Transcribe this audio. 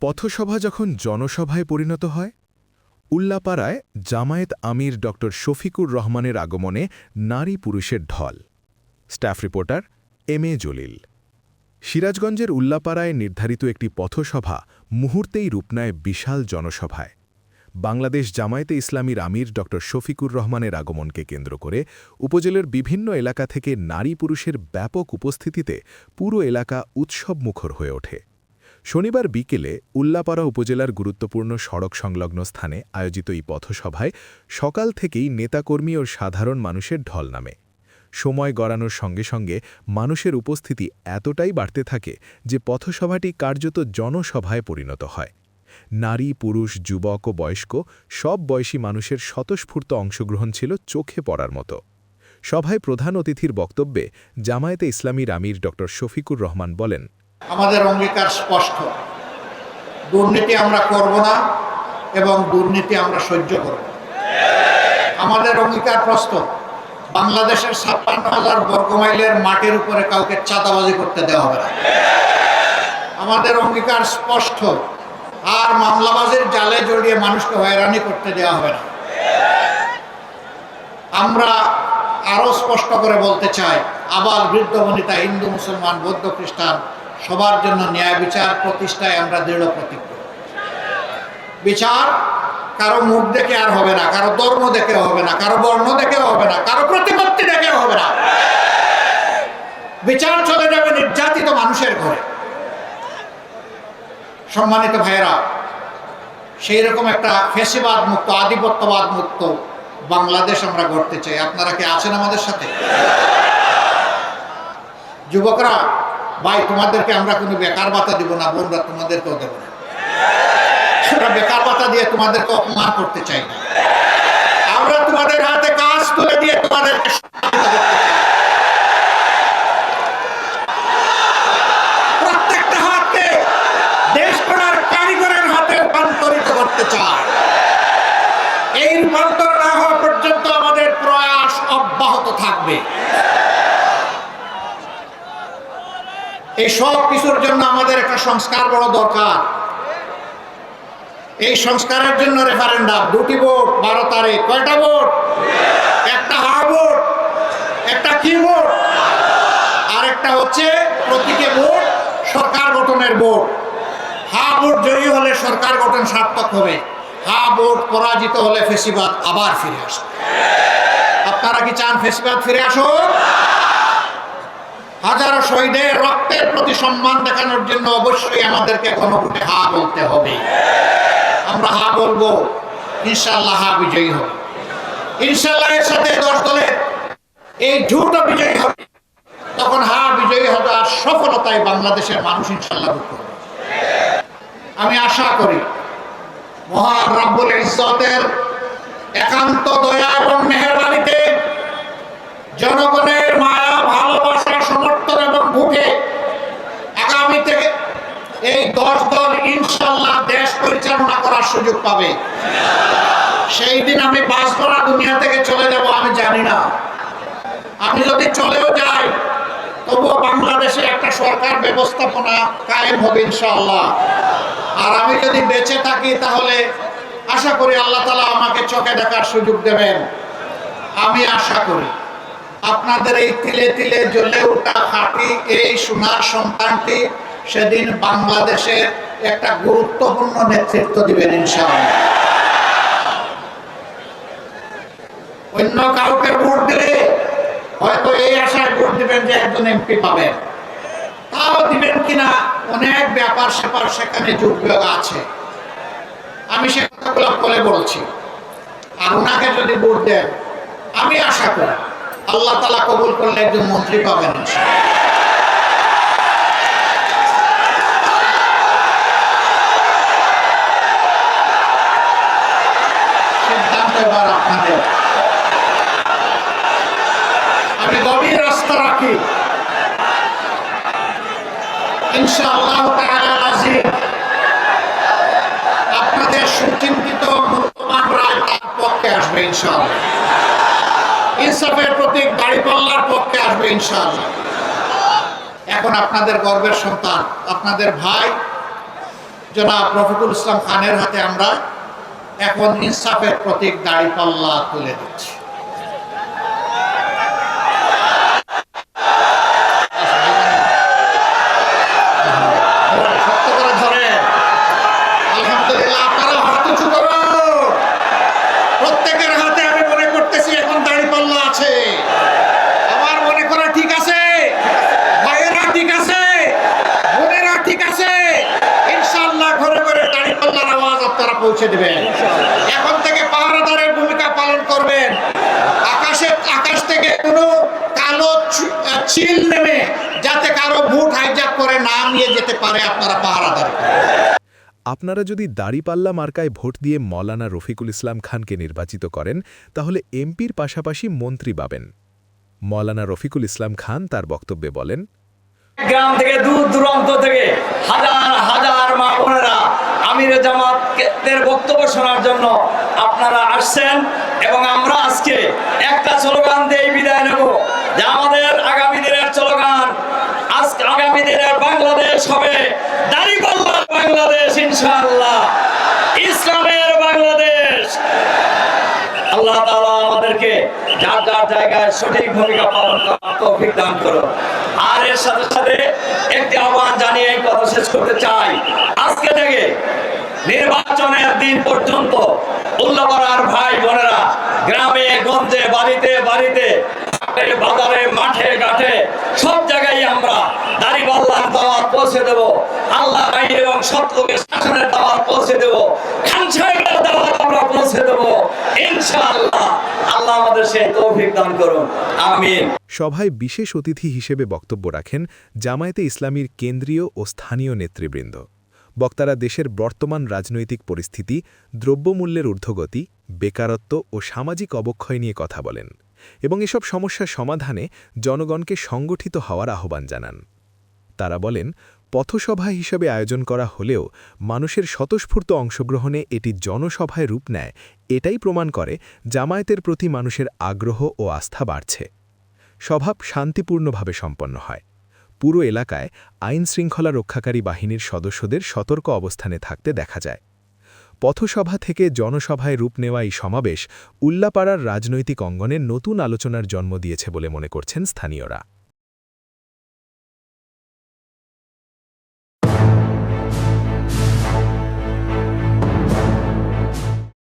পথসভা যখন জনসভায় পরিণত হয়, উল্লাপাড়ায় জামায়েত আমির ড. শফিকুর রহমানের আগমনে নারী পুরুষের ঢল। Staff reporter M A Jalil. সিরাজগঞ্জের উল্লাপাড়ায় নির্ধারিত একটি পথসভা মুহূর্তেই রূপ নেয় বিশাল জনসভায়। বাংলাদেশ জামায়াতে ইসলামীর আমির ড. শফিকুর রহমানের আগমনকে কেন্দ্র করে উপজেলার বিভিন্ন এলাকা থেকে নারী পুরুষের ব্যাপক উপস্থিতিতে পুরো এলাকা উৎসবমুখর হয়ে ওঠে। শনিবার বিকেলে উল্লাপাড়া উপজেলার গুরুত্বপূর্ণ সড়ক সংলগ্ন স্থানে আয়োজিত এই পথসভায় সকাল থেকেই নেতাকর্মী ও সাধারণ মানুষের ঢল নামে। সময় গড়ানোর সঙ্গে সঙ্গে মানুষের উপস্থিতি এতটাই বাড়তে থাকে যে পথসভাটি কার্যত জনসভায় পরিণত হয়। নারী, পুরুষ, যুবক ও বয়স্ক সব বয়সী মানুষের স্বতঃস্ফূর্ত অংশগ্রহণ ছিল চোখে পড়ার মতো। সভায় প্রধান অতিথির বক্তব্যে জামায়াতে ইসলামীর আমির ড শফিকুর রহমান বলেন আমাদের অঙ্গীকার স্পষ্ট। দুর্নীতি আমরা করব না এবং দুর্নীতি আমরা সহ্য করব আমাদের অঙ্গীকার প্রস্তুত। বাংলাদেশের ছাপ্পান্ন হাজার বর্গমাইলের মাটির উপরে কাউকে চাঁদাবাজি করতে দেওয়া হবে না। আমাদের অঙ্গীকার স্পষ্ট। আর মামলাবাজির জালে জড়িয়ে মানুষকে হয়রানি করতে দেওয়া হবে না। আমরা আরও স্পষ্ট করে বলতে চাই আবার বৃদ্ধ, বনিতা, হিন্দু, মুসলমান, বৌদ্ধ, খ্রিস্টান সবার জন্য ন্যায় বিচার, প্রতিষ্ঠায় আমরা দৃঢ় প্রতিজ্ঞ। বিচার কারও মুখ দেখে আর হবে না, কারও ধর্ম দেখে হবে না, কারও বর্ণ দেখে হবে না, কারও প্রতিপত্তি দেখে হবে না। বিচার চলে যাবে নির্যাতিত মানুষের ঘরে। সম্মানিত ভাইয়েরা, সেই রকম একটা ফেসিবাদ মুক্ত, আধিপত্যবাদ মুক্ত বাংলাদেশ আমরা গড়তে চাই। আপনারা কি আছেন আমাদের সাথে? যুবকরা ভাই, তোমাদেরকে আমরা কোনো বেকার বাতা দিব না, বোনরা তোমাদেরকেও দেব না। সেটা বেকার ভাতা দিয়ে তোমাদেরকে অপমান করতে চাই না। আমরা তোমাদের হাতে কাজ তুলে দিয়ে তোমাদেরকে সহযোগিতা করতে চাই। প্রত্যেকটা হাতকে দেশ গড়ার কারিগরের হাতে রূপান্তরিত করতে চায় এই রূপান্তর না হওয়া পর্যন্ত আমাদের প্রয়াস অব্যাহত থাকবে এই সব কিছুর জন্য আমাদের একটা সংস্কার বড় দরকার। এই সংস্কারের জন্য রেফারেন্ডাম দুটি ভোট, বারো তারিখ। কয়টা ভোট? একটা হা ভোট, একটা কি ভোট? আর একটা হচ্ছে প্রতীকে ভোট, সরকার গঠনের ভোট। হা ভোট জয়ী হলে সরকার গঠন সার্থক হবে। হা ভোট পরাজিত হলে ফেসিবাদ আবার ফিরে আসবে। আপনারা কি চান ফেসিবাদ ফিরে আসুক? হাজারো শহীদের রক্তের প্রতি সম্মান দেখানোর জন্য অবশ্যই আমাদেরকে কোনো গণভোটে হা বলতে হবে। আমরা হা বলব ইনশাল্লাহ হা বিজয়ী হবে। ইনশাল্লাহ এর সাথে দশ দলের এই ঝুট বিজয়ী হবে। তখন হা বিজয়ী হবে আর সফলতায় বাংলাদেশের মানুষ ইনশাল্লাহ করবে। আমি আশা করি মহান রাব্বুল ইজ্জতের একান্ত দয়া এবং মেহরবানিতে জনগণের মায়া ভালোবাসা সমর্থন এবং ভোটে আগামী থেকে এই দশ দল ইনশাল্লাহ দেশ পরিচালনা করার সুযোগ পাবে। সেই দিন আমি বাঁচবো না দুনিয়া থেকে চলে যাব, আমি জানি না। আমি যদি চলেও যাই, তবুও বাংলাদেশে একটা সরকার ব্যবস্থাপনা কায়েম হবে ইনশাআল্লাহ। আর আমি যদি বেঁচে থাকি, তাহলে আশা করি আল্লাহ তালা আমাকে চোখে দেখার সুযোগ দেবেন। আমি আশা করি। আপনাদের এই তিলে তিলে জ্বলে ওঠা খাঁটি এই সোনার সন্তানটি সেদিন বাংলাদেশের একটা গুরুত্বপূর্ণ নেতৃত্ব দিবেন ইনশাআল্লাহ। অন্য কাউকে ভোট দিলে হয়তো এই আশায় ভোট দিবেন যে একজন এমপি পাবেন। তাও দিবেন কিনা অনেক ব্যাপার স্যাপার সেখানে যোগ আছে। আমি সে কথাগুলো বলে বলছি। আর ওনাকে যদি ভোট দেন, আমি আশা করি আল্লাহ তালা কবুল করলে একজন মন্ত্রী পাবেন ইনশাআল্লাহ। এবার আপনাদের আমি গভীর রাস্তা রাখি। ইনশাআল্লাহ আপনাদের সুচিন্তিত মূল্যবান রায় তার পক্ষে আসবে ইনশাআল্লাহ। ইনসাফের প্রতীক দাড়িপাল্লার পক্ষে আসবে ইনশাআল্লাহ। এখন আপনাদের গর্বের সন্তান, আপনাদের ভাই, জনাব রফিকুল ইসলাম খানের হাতে আমরা এখন ইনসাফের প্রতীক দাড়িপাল্লা তুলে দিচ্ছি শক্ত করে ধরে আলহামদুলিল্লাহ আপনারা হাত উঁচু করো প্রত্যেকের হাতে আমি মনে করতেছি এখন দাড়িপাল্লা আছে আমার মনে করা ঠিক আছে ভাইয়েরা ঠিক আছে বোনেরা ঠিক আছে ইনশাআল্লাহ ঘরে ঘরে দাড়িপাল্লার আওয়াজ আপনারা পৌঁছে দেবেন এখন থেকে পাহারাদারের ভূমিকা করবেন আকাশে আকাশ থেকে কোনো কালো চিল নেমে যাতে কারও ভোট হাইজ্যাক করে না নিয়ে যেতে পারে আপনারা পাহারাদার। আপনারা যদি দাড়িপাল্লা মার্কায় ভোট দিয়ে মৌলানা রফিকুল ইসলাম খানকে নির্বাচিত করেন তাহলে এমপির পাশাপাশি মন্ত্রী পাবেন। মৌলানা রফিকুল ইসলাম খান তার বক্তব্যে বলেন গ্রাম থেকে দূর দূরান্ত থেকে হাজার হাজার মা বোনেরা আমির জামাতের বক্তব্য শোনার জন্য আপনারা আসছেন। এবং আমরা আজকে একটা স্লোগান দিয়ে বিদায় নেব যে আমাদের আগামী দিনের স্লোগান আজকে আগামী দিনের বাংলাদেশ হবে। দাঁড়িপাল্লার বাংলাদেশ, ইনশাআল্লাহ। ইসলামের বাংলাদেশ। আল্লাহ তাআলা আমাদেরকে যার যার জায়গায় সঠিক ভূমিকা পালন করার তৌফিক দান করো আর এর সাথে সাথে একটি আহ্বান জানিয়ে কথা শেষ করতে চাই। আজকে থেকে নির্বাচনের দিন পর্যন্ত উল্লাপাড়ার ভাই বোনেরা গ্রামে, গঞ্জে, বাড়িতে বাড়িতে বাজারে, মাঠে, ঘাটে, সব জায়গায় আমরা দাড়িপাল্লার দাওয়াত পৌঁছে দেব। আল্লাহ আইন এবং সত্যকে শাসনের দাওয়াত পৌঁছে দেব। খান সাহেবের দাওয়াত আমরা পৌঁছে দেব। ইনশাআল্লাহ আল্লাহ আমাদের সেই তৌফিক দান করুন। আমিন। সভায় বিশেষ অতিথি হিসেবে বক্তব্য রাখেন জামায়াতে ইসলামীর কেন্দ্রীয় ও স্থানীয় নেতৃবৃন্দ। বক্তারা দেশের বর্তমান রাজনৈতিক পরিস্থিতি, দ্রব্যমূল্যের ঊর্ধ্বগতি, বেকারত্ব ও সামাজিক অবক্ষয় নিয়ে কথা বলেন এবং এসব সমস্যার সমাধানে জনগণকে সংগঠিত হওয়ার আহ্বান জানান। তারা বলেন, পথসভা হিসেবে আয়োজন করা হলেও মানুষের স্বতঃস্ফূর্ত অংশগ্রহণে এটি জনসভায় রূপ নেয়, এটাই প্রমাণ করে জামায়াতের প্রতি মানুষের আগ্রহ ও আস্থা বাড়ছে। স্বভাব শান্তিপূর্ণভাবে সম্পন্ন হয়। পুরো এলাকায় আইন শৃঙ্খলা রক্ষাকারী বাহিনীর সদস্যদের সতর্ক অবস্থানে থাকতে দেখা যায়। পথসভা থেকে জনসভায় রূপ নেওয়া এই সমাবেশ উল্লাপাড়ার রাজনৈতিক অঙ্গনে নতুন আলোচনার জন্ম দিয়েছে বলে মনে করছেন স্থানীয়রা।